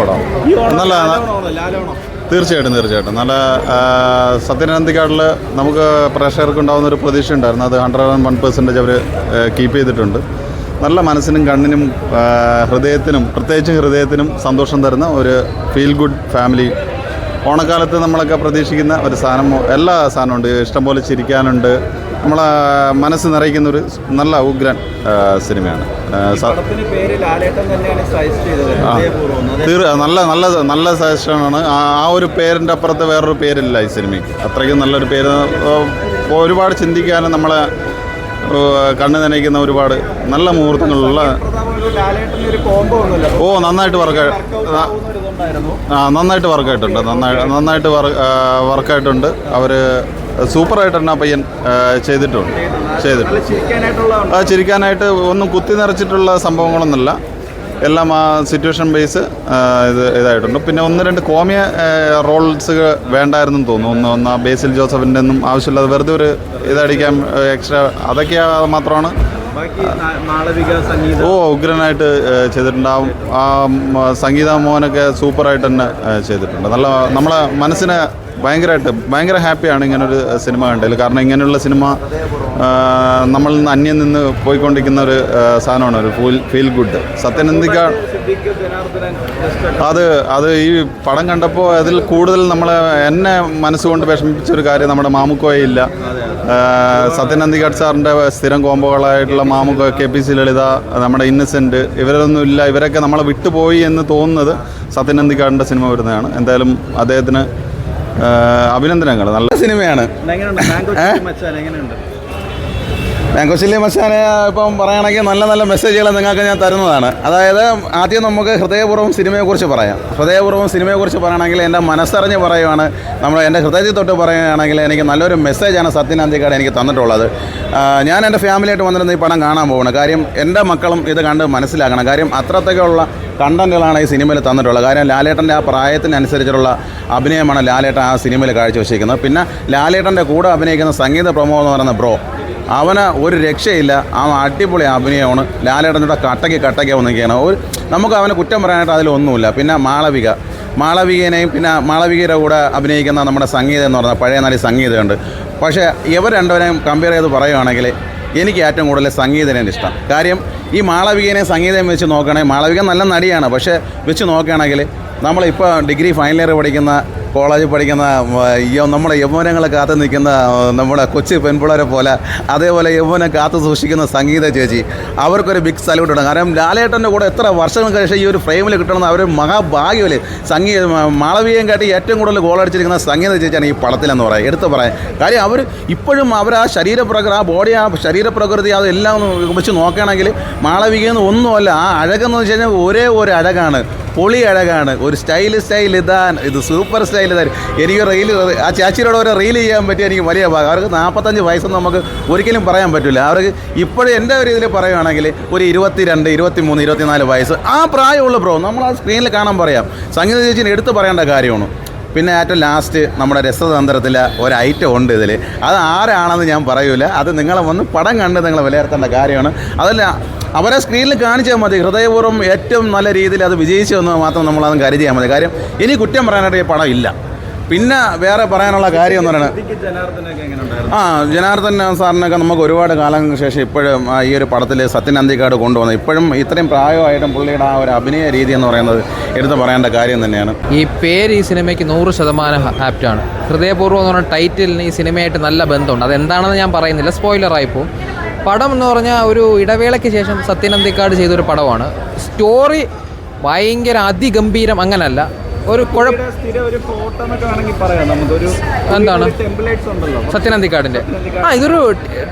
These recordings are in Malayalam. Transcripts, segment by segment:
പടം. നല്ല തീർച്ചയായിട്ടും തീർച്ചയായിട്ടും. നല്ല സത്യനന്ദിക്കാടിൽ നമുക്ക് പ്രേക്ഷകർക്ക് ഉണ്ടാകുന്ന ഒരു പ്രതീക്ഷ ഉണ്ടായിരുന്നു. അത് ഹൺഡ്രഡ് ആൻഡ് വൺ പെർസെന്റേജ് അവർ കീപ്പ് ചെയ്തിട്ടുണ്ട്. നല്ല മനസ്സിനും കണ്ണിനും ഹൃദയത്തിനും പ്രത്യേകിച്ച് ഹൃദയത്തിനും സന്തോഷം തരുന്ന ഒരു ഫീൽ ഗുഡ് ഫാമിലി ഓണക്കാലത്ത് നമ്മളൊക്കെ പ്രതീക്ഷിക്കുന്ന ഒരു സാധനം എല്ലാ സാധനമുണ്ട്. ഇഷ്ടംപോലെ ചിരിക്കാനുണ്ട്. നമ്മളെ മനസ്സ് നിറയ്ക്കുന്ന ഒരു നല്ല ഉഗ്രൻ സിനിമയാണ്. നല്ല നല്ല നല്ല സജഷനാണ്. ആ ഒരു പേരിന്റെ അപ്പുറത്ത് വേറൊരു പേരില്ല ഈ സിനിമയ്ക്ക്. അത്രയ്ക്കും നല്ലൊരു പേര്. ഒരുപാട് ചിന്തിക്കാനും നമ്മളെ കണ്ണു നനയ്ക്കുന്ന ഒരുപാട് നല്ല മുഹൂർത്തങ്ങളുള്ള ഓ നന്നായിട്ട് വർക്ക് ആ നന്നായിട്ട് വർക്കായിട്ടുണ്ട് നന്നായി നന്നായിട്ട് വർക്ക് വർക്കായിട്ടുണ്ട് അവർ സൂപ്പറായിട്ട് തന്നെ പയ്യൻ ചെയ്തിട്ടുണ്ട്. ചെയ്തിട്ടുണ്ട്. ചിരിക്കാനായിട്ട് ഒന്നും കുത്തി നിറച്ചിട്ടുള്ള സംഭവങ്ങളൊന്നുമില്ല. എല്ലാം ആ സിറ്റുവേഷൻ ബേസ് ഇത് ഇതായിട്ടുണ്ട്. പിന്നെ ഒന്ന് രണ്ട് കോമിയ റോൾസ് വേണ്ടായിരുന്നു തോന്നുന്നു. ഒന്ന് ഒന്ന് ആ ബേസിൽ ജോസഫിന്റെ ഒന്നും ആവശ്യമില്ലാതെ വെറുതെ ഒരു ഇതടിക്കാൻ എക്സ്ട്രാ അതൊക്കെ മാത്രമാണ്. ഓ ഉഗ്രനായിട്ട് ചെയ്തിട്ടുണ്ട്. ആ ആ സംഗീത മോഹനൊക്കെ സൂപ്പറായിട്ട് തന്നെ ചെയ്തിട്ടുണ്ട്. നല്ല നമ്മളെ മനസ്സിനെ ഭയങ്കരമായിട്ട് ഭയങ്കര ഹാപ്പിയാണ് ഇങ്ങനൊരു സിനിമ കണ്ടതിൽ. കാരണം ഇങ്ങനെയുള്ള സിനിമ നമ്മൾ നിന്ന് അന്യം നിന്ന് പോയിക്കൊണ്ടിരിക്കുന്ന ഒരു സാധനമാണ് ഒരു ഫുൾ ഫീൽ ഗുഡ്. സത്യനന്ദിക്ക അത് അത് ഈ പടം കണ്ടപ്പോൾ അതിൽ കൂടുതൽ നമ്മളെ എന്നെ മനസ്സുകൊണ്ട് വിഷമിപ്പിച്ച ഒരു കാര്യം നമ്മുടെ മാമുക്കോയില്ല സത്യനന്ദിക സാറിന്റെ സ്ഥിരം കോമ്പോകളായിട്ടുള്ള Mamukkoya K P C Lalitha നമ്മുടെ ഇന്നസെന്റ് ഇവരൊന്നും ഇല്ല. ഇവരൊക്കെ നമ്മളെ വിട്ടുപോയി എന്ന് തോന്നുന്നത് സത്യനന്ദിക്കാടിന്റെ സിനിമ വരുന്നതാണ്. എന്തായാലും അദ്ദേഹത്തിന് അഭിനന്ദനങ്ങൾ. നല്ല സിനിമയാണ്. മാംഗോ മാങ്കോച്ചില്ലി മച്ചാനെ ഇപ്പം പറയുകയാണെങ്കിൽ നല്ല നല്ല മെസ്സേജുകൾ നിങ്ങൾക്ക് ഞാൻ തരുന്നതാണ്. അതായത് ആദ്യം നമുക്ക് ഹൃദയപൂർവം സിനിമയെക്കുറിച്ച് പറയാം. ഹൃദയപൂർവം സിനിമയെക്കുറിച്ച് പറയുകയാണെങ്കിൽ എന്റെ മനസ്സറിഞ്ഞ് പറയുവാണ്. നമ്മൾ എന്റെ ഹൃദയത്തിൽ തൊട്ട് പറയുകയാണെങ്കിൽ എനിക്ക് നല്ലൊരു മെസ്സേജാണ് സത്യൻ അന്തിക്കാട് എനിക്ക് തന്നിട്ടുള്ളത്. ഞാൻ എന്റെ ഫാമിലിയായിട്ട് വന്നിരുന്ന ഈ പടം കാണാൻ പോകണം കാര്യം എന്റെ മക്കളും ഇത് കണ്ട് മനസ്സിലാക്കണം. കാര്യം അത്രത്തേക്കുള്ള കണ്ടന്റുകളാണ് ഈ സിനിമയിൽ തന്നിട്ടുള്ളത്. കാര്യം ലാലേട്ടന്റെ ആ പ്രായത്തിനനുസരിച്ചുള്ള അഭിനയമാണ് ലാലേട്ടൻ ആ സിനിമയിൽ കാഴ്ചവെച്ചിരിക്കുന്നത്. പിന്നെ ലാലേട്ടന്റെ കൂടെ അഭിനയിക്കുന്ന സംഗീത പ്രമോ എന്ന് പറയുന്ന ബ്രോ അവന് ഒരു രക്ഷയില്ല. ആ അടിപൊളി അഭിനയമാണ്. ലാലേട്ടന്റെ കട്ടയ്ക്ക് കട്ടയ്ക്ക് വന്നിരിക്കുകയാണ് ഒരു നമുക്ക് അവനെ കുറ്റം പറയാനായിട്ട് അതിലൊന്നുമില്ല പിന്നെ മാളവിക. മാളവികനെയും പിന്നെ മാളവികയുടെ കൂടെ അഭിനയിക്കുന്ന നമ്മുടെ സംഗീതം എന്ന് പറഞ്ഞാൽ പഴയ നടി സംഗീതമുണ്ട് പക്ഷേ ഇവർ രണ്ടുപേരെയും കമ്പയർ ചെയ്ത് പറയുകയാണെങ്കിൽ എനിക്ക് ഏറ്റവും കൂടുതൽ സംഗീതനെ ഇഷ്ടം. കാര്യം ഈ മാളവികനെ സംഗീതം വെച്ച് നോക്കുകയാണെങ്കിൽ മാളവിക നല്ല നടിയാണ്. പക്ഷേ വെച്ച് നോക്കുകയാണെങ്കിൽ നമ്മളിപ്പോൾ ഡിഗ്രി ഫൈനൽ ഇയർ പഠിക്കുന്ന കോളേജിൽ പഠിക്കുന്ന നമ്മുടെ യൗവനങ്ങളെ കാത്തു നിൽക്കുന്ന നമ്മുടെ കൊച്ചു പെൺപിള്ളേരെ പോലെ അതേപോലെ യൗവനം കാത്തു സൂക്ഷിക്കുന്ന സംഗീത ചേച്ചി അവർക്കൊരു ബിഗ് സല്യൂട്ട് ഉണ്ട് കാരണം ലാലേട്ടന്റെ കൂടെ എത്ര വർഷങ്ങൾക്ക് ശേഷം ഈ ഒരു ഫ്രെയിമിൽ കിട്ടണം അവർ മഹാഭാഗ്യമല്ലേ സംഗീത മാളവീയം കാട്ടി ഏറ്റവും കൂടുതൽ ഗോൾ അടിച്ചിരിക്കുന്ന സംഗീത ചേച്ചിയാണ് ഈ പടത്തിലെന്ന് പറയാം. എടുത്ത് പറയാം. കാര്യം അവർ ഇപ്പോഴും അവർ ആ ശരീരപ്രകൃതി ആ ബോഡി ആ ശരീരപ്രകൃതി അതെല്ലാം വെച്ച് നോക്കുകയാണെങ്കിൽ മാളവികയെന്ന് ഒന്നുമല്ല ആ അഴകെന്ന് വെച്ച് കഴിഞ്ഞാൽ ഒരേ ഒരു അഴകാണ്. പൊളി അഴകാണ്. ഒരു സ്റ്റൈൽ സ്റ്റൈൽ ഇതാൻ ഇത് സൂപ്പർ സ്റ്റൈൽ ഇതാൻ എനിക്ക് റീൽ ആ ചാച്ചിയോട് ഓരോ റീൽ ചെയ്യാൻ പറ്റിയ എനിക്ക് വലിയ ഭാഗം അവർക്ക് നാൽപ്പത്തഞ്ച് വയസ്സൊന്നും നമുക്ക് ഒരിക്കലും പറയാൻ പറ്റില്ല. അവർക്ക് ഇപ്പോഴും എന്റെ ഒരു ഇതിൽ പറയുകയാണെങ്കിൽ ഒരു ഇരുപത്തി രണ്ട് ഇരുപത്തി മൂന്ന് ഇരുപത്തിനാല് വയസ്സ് ആ പ്രായമുള്ള ബ്രോ നമ്മൾ ആ സ്ക്രീനിൽ കാണാൻ പറയാം. സംഗീത ചേച്ചിനെ എടുത്ത് പറയേണ്ട കാര്യമാണ്. പിന്നെ ഏറ്റവും ലാസ്റ്റ് നമ്മുടെ രസതന്ത്രത്തിൽ ഒരു ഐറ്റം ഉണ്ട് ഇതിൽ അത് ആരാണെന്ന് ഞാൻ പറയൂല. അത് നിങ്ങളെ വന്ന് പടം കണ്ട് നിങ്ങൾ വിലയിരുത്തേണ്ട കാര്യമാണ്. അതല്ല അവരെ സ്ക്രീനിൽ കാണിച്ചാൽ മതി. ഹൃദയപൂർവം ഏറ്റവും നല്ല രീതിയിൽ അത് വിജയിച്ചു എന്ന് മാത്രം നമ്മളതും കരുതിയാൽ മതി. കാര്യം ഇനി കുറ്റം പറയാനായിട്ട് ഈ പടം ഇല്ല. പിന്നെ വേറെ പറയാനുള്ള കാര്യം എന്ന് പറയുന്നത് ആ ജനാർദ്ദൻ സാറിനൊക്കെ നമുക്ക് ഒരുപാട് കാലം ശേഷം ഇപ്പോഴും ഈ ഒരു പടത്തിൽ സത്യൻ അന്തിക്കാട് കൊണ്ടുവന്നത്. ഇപ്പോഴും ഇത്രയും പ്രായമായിട്ടും പുള്ളിയുടെ ആ ഒരു അഭിനയ രീതി എന്ന് പറയുന്നത് എടുത്തു പറയേണ്ട കാര്യം തന്നെയാണ്. ഈ പേര് ഈ സിനിമയ്ക്ക് നൂറ് ശതമാനം ആപ്റ്റാണ് ഹൃദയപൂർവം എന്ന് പറഞ്ഞ ടൈറ്റിലിന് ഈ സിനിമയായിട്ട് നല്ല ബന്ധമുണ്ട്. അതെന്താണെന്ന് ഞാൻ പറയുന്നില്ല. സ്പോയിലറായിപ്പോൾ പടം എന്ന് പറഞ്ഞാൽ ഒരു ഇടവേളയ്ക്ക് ശേഷം സത്യനന്ദിക്കാട് ചെയ്തൊരു പടമാണ്. സ്റ്റോറി ഭയങ്കര അതിഗംഭീരം അങ്ങനല്ല. ഒരു എന്താണ്? സത്യനന്ദിക്കാടിന്റെ ആ ഇതൊരു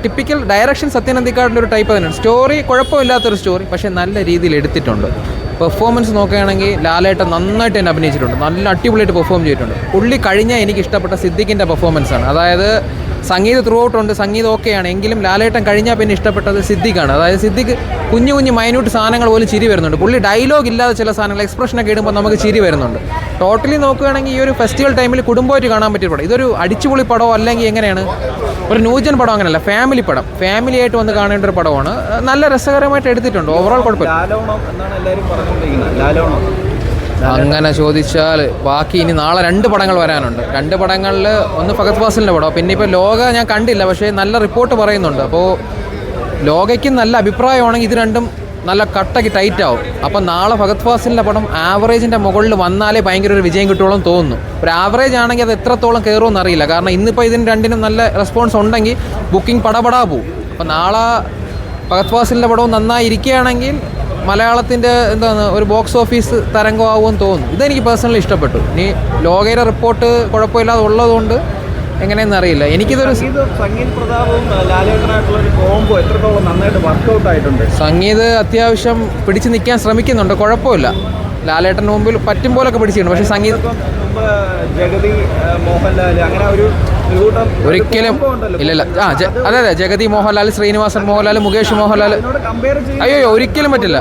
ടിപ്പിക്കൽ ഡയറക്ഷൻ സത്യനന്ദിക്കാടിന്റെ ഒരു ടൈപ്പ് തന്നെയാണ്. സ്റ്റോറി കുഴപ്പമില്ലാത്തൊരു സ്റ്റോറി പക്ഷേ നല്ല രീതിയിൽ എടുത്തിട്ടുണ്ട്. പെർഫോമൻസ് നോക്കുകയാണെങ്കിൽ ലാലേട്ട നന്നായിട്ട് തന്നെ അഭിനയിച്ചിട്ടുണ്ട്. നല്ല അടിപൊളിയായിട്ട് പെർഫോം ചെയ്തിട്ടുണ്ട്. പുള്ളി കഴിഞ്ഞാൽ എനിക്ക് ഇഷ്ടപ്പെട്ട സിദ്ദിഖിന്റെ പെർഫോമൻസ് ആണ്. അതായത് സംഗീത ത്രൂ ഔട്ട് ഉണ്ട് സംഗീതം ഓക്കെയാണ് എങ്കിലും ലാലേട്ടൻ കഴിഞ്ഞാൽ പിന്നെ ഇഷ്ടപ്പെട്ടത് സിദ്ദിഖാണ്. അതായത് സിദ്ദിഖ് കുഞ്ഞു കുഞ്ഞു മൈന്യൂട്ട് സാധനങ്ങൾ പോലും ചിരി വരുന്നുണ്ട്. പുള്ളി ഡയലോഗ് ഇല്ലാതെ ചില സാധനങ്ങൾ എക്സ്പ്രഷനൊക്കെ ഇടുമ്പോൾ നമുക്ക് ചിരി വരുന്നുണ്ട്. ടോട്ടലി നോക്കുകയാണെങ്കിൽ ഈ ഒരു ഫെസ്റ്റിവൽ ടൈമിൽ കുടുംബമായിട്ട് കാണാൻ പറ്റിയ പടം. ഇതൊരു അടിച്ചുപൊളി പടമോ അല്ലെങ്കിൽ എങ്ങനെയാണ്? ഒരു ന്യൂജൻ പടം അങ്ങനെയല്ല ഫാമിലി പടം. ഫാമിലി ആയിട്ട് വന്ന് കാണേണ്ട ഒരു പടമാണ്. നല്ല രസകരമായിട്ട് എടുത്തിട്ടുണ്ട്. ഓവറോൾ കുഴപ്പമില്ല. അങ്ങനെ ചോദിച്ചാൽ ബാക്കി ഇനി നാളെ രണ്ട് പടങ്ങൾ വരാനുണ്ട്. രണ്ട് പടങ്ങളിൽ ഒന്ന് ഫഗത് ഫാസിലിന്റെ പടം. പിന്നെ ഇപ്പോൾ ലോക ഞാൻ കണ്ടില്ല പക്ഷേ നല്ല റിപ്പോർട്ട് പറയുന്നുണ്ട്. അപ്പോൾ ലോകയ്ക്ക് നല്ല അഭിപ്രായമാണെങ്കിൽ ഇത് രണ്ടും നല്ല കട്ടയ്ക്ക് ടൈറ്റ് ആവും. അപ്പം നാളെ ഫഗത് ഫാസിലിന്റെ പടം ആവറേജിന്റെ മുകളിൽ വന്നാലേ ഭയങ്കര ഒരു വിജയം കിട്ടുള്ളൂ തോന്നുന്നു. ഒരു ആവറേജ് ആണെങ്കിൽ അത് എത്രത്തോളം കയറുമെന്ന് അറിയില്ല. കാരണം ഇന്നിപ്പോൾ ഇതിന് രണ്ടിനും നല്ല റെസ്പോൺസ് ഉണ്ടെങ്കിൽ ബുക്കിംഗ് പടപടാ പോവും. അപ്പം നാളെ ഫഗത് ഫാസിലിന്റെ പടവും നന്നായി ഇരിക്കുകയാണെങ്കിൽ മലയാളത്തിന്റെ എന്താണ് ഒരു ബോക്സ് ഓഫീസ് തരംഗമാകുമെന്ന് തോന്നുന്നു. ഇതെനിക്ക് പേഴ്സണലി ഇഷ്ടപ്പെട്ടു. ഇനി ലോകയുടെ റിപ്പോർട്ട് കുഴപ്പമില്ലാതെ ഉള്ളതുകൊണ്ട് എങ്ങനെയെന്ന് അറിയില്ല. എനിക്കിതൊരു സംഗീത് അത്യാവശ്യം പിടിച്ചു നിൽക്കാൻ ശ്രമിക്കുന്നുണ്ട്. കുഴപ്പമില്ല. ലാലേട്ടന് മുമ്പിൽ പറ്റും പോലൊക്കെ പിടിച്ചിട്ടുണ്ട്. പക്ഷേ സംഗീത് ജഗതി മോഹൻലാൽ അങ്ങനെ ഒരു ഒരു ഒരിക്കലും ഇല്ലല്ല ഇല്ല ഇല്ല. ആ അതെ അതെ ജഗതി മോഹൻലാൽ ശ്രീനിവാസൻ മോഹൻലാൽ മുകേഷ് മോഹൻലാൽ അയ്യോ ഒരിക്കലും പറ്റില്ല.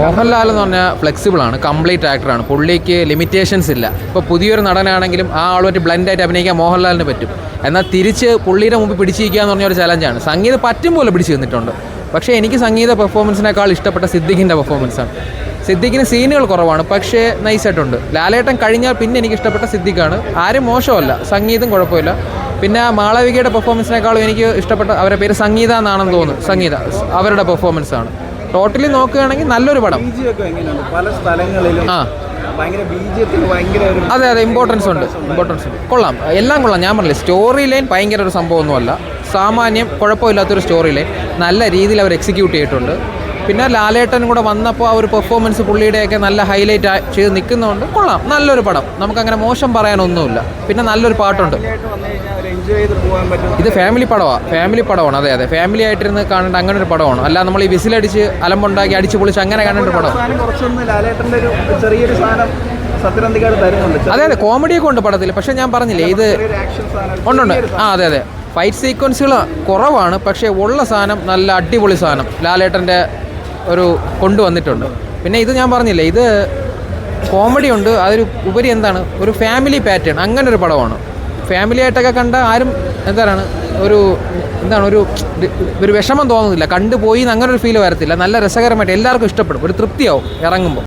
മോഹൻലാൽ എന്ന് പറഞ്ഞാൽ ഫ്ലെക്സിബിൾ ആണ് കംപ്ലീറ്റ് ആക്ടറാണ് പുള്ളിക്ക് ലിമിറ്റേഷൻസ് ഇല്ല. ഇപ്പോൾ പുതിയൊരു നടനാണെങ്കിലും ആ ആളുമായിട്ട് ബ്ലൻഡായിട്ട് അഭിനയിക്കാൻ മോഹൻലാലിന് പറ്റും. എന്നാൽ തിരിച്ച് പുള്ളിയുടെ മുമ്പ് പിടിച്ചിരിക്കുക എന്ന് പറഞ്ഞ ഒരു ചലഞ്ചാണ് സംഗീതം പറ്റും പോലെ പിടിച്ചു നിന്നിട്ടുണ്ട്. പക്ഷേ എനിക്ക് സംഗീത പെർഫോമൻസിനേക്കാൾ ഇഷ്ടപ്പെട്ട സിദ്ദിഖിന്റെ പെർഫോമൻസാണ് സിദ്ദിഖിന് സീനുകൾ കുറവാണ് പക്ഷേ നൈസായിട്ടുണ്ട് ലാലേട്ടൻ കഴിഞ്ഞാൽ പിന്നെ എനിക്ക് ഇഷ്ടപ്പെട്ട സിദ്ദിഖാണ്. ആരും മോശമല്ല സംഗീതം കുഴപ്പമില്ല. പിന്നെ മാളവികയുടെ പെർഫോമൻസിനേക്കാളും എനിക്ക് ഇഷ്ടപ്പെട്ട അവരുടെ പേര് സംഗീത എന്നാണെന്ന് തോന്നുന്നു. സംഗീത അവരുടെ പെർഫോമൻസാണ് ആണ് ടോട്ടലി നോക്കുകയാണെങ്കിൽ നല്ലൊരു പടം. പല സ്ഥലങ്ങളിലും ആ. അതെ അതെ ഇമ്പോർട്ടൻസ് ഉണ്ട് ഇമ്പോർട്ടൻസ് ഉണ്ട്. കൊള്ളാം. എല്ലാം കൊള്ളാം. ഞാൻ പറഞ്ഞില്ല സ്റ്റോറി ലൈൻ ഭയങ്കര ഒരു സംഭവമൊന്നുമല്ല. സാമാന്യം കുഴപ്പമില്ലാത്തൊരു സ്റ്റോറി ലൈൻ നല്ല രീതിയിൽ അവർ എക്സിക്യൂട്ട് ചെയ്തിട്ടുണ്ട്. പിന്നെ ലാലേട്ടൻ കൂടെ വന്നപ്പോൾ ആ ഒരു പെർഫോമൻസ് പുള്ളിയുടെയൊക്കെ നല്ല ഹൈലൈറ്റ് ചെയ്ത് നിൽക്കുന്നതുകൊണ്ട് കൊള്ളാം. നല്ലൊരു പടം. നമുക്കങ്ങനെ മോശം പറയാനൊന്നുമില്ല. പിന്നെ നല്ലൊരു പാട്ടുണ്ട്. ഇത് ഫാമിലി പടമാണ് ഫാമിലി പടമാണ് അതെ അതെ. ഫാമിലി ആയിട്ടിരുന്ന് കാണേണ്ട അങ്ങനെ ഒരു പടമാണ് അല്ല നമ്മൾ ഈ വിസിലടിച്ച് അലമ്പുണ്ടാക്കി അടിച്ച് പൊളിച്ച് അങ്ങനെ കാണേണ്ട ഒരു പടം ചെറിയൊരു സാധനം അതെ അതെ. കോമഡിയൊക്കെ ഉണ്ട് പടത്തിൽ. പക്ഷെ ഞാൻ പറഞ്ഞില്ലേ ഇത് ഉണ്ടുണ്ട് ആ അതെ അതെ. ഫൈറ്റ് സീക്വൻസുകൾ കുറവാണ് പക്ഷേ ഉള്ള സാധനം നല്ല അടിപൊളി സാധനം ലാലേട്ടന്റെ ഒരു കൊണ്ടുവന്നിട്ടുണ്ട്. പിന്നെ ഇത് ഞാൻ പറഞ്ഞില്ലേ ഇത് കോമഡി ഉണ്ട്. അതൊരു ഉപരി എന്താണ്? ഒരു ഫാമിലി പാറ്റേൺ അങ്ങനെ ഒരു പടമാണ് ഫാമിലി ആയിട്ടൊക്കെ കണ്ട ആരും എന്താണ് ഒരു എന്താണ് ഒരു ഒരു വിഷമം തോന്നുന്നില്ല. കണ്ടുപോയി അങ്ങനെ ഒരു ഫീൽ വരത്തില്ല. നല്ല രസകരമായിട്ട് എല്ലാവർക്കും ഇഷ്ടപ്പെടും. ഒരു തൃപ്തിയാവും ഇറങ്ങുമ്പോൾ.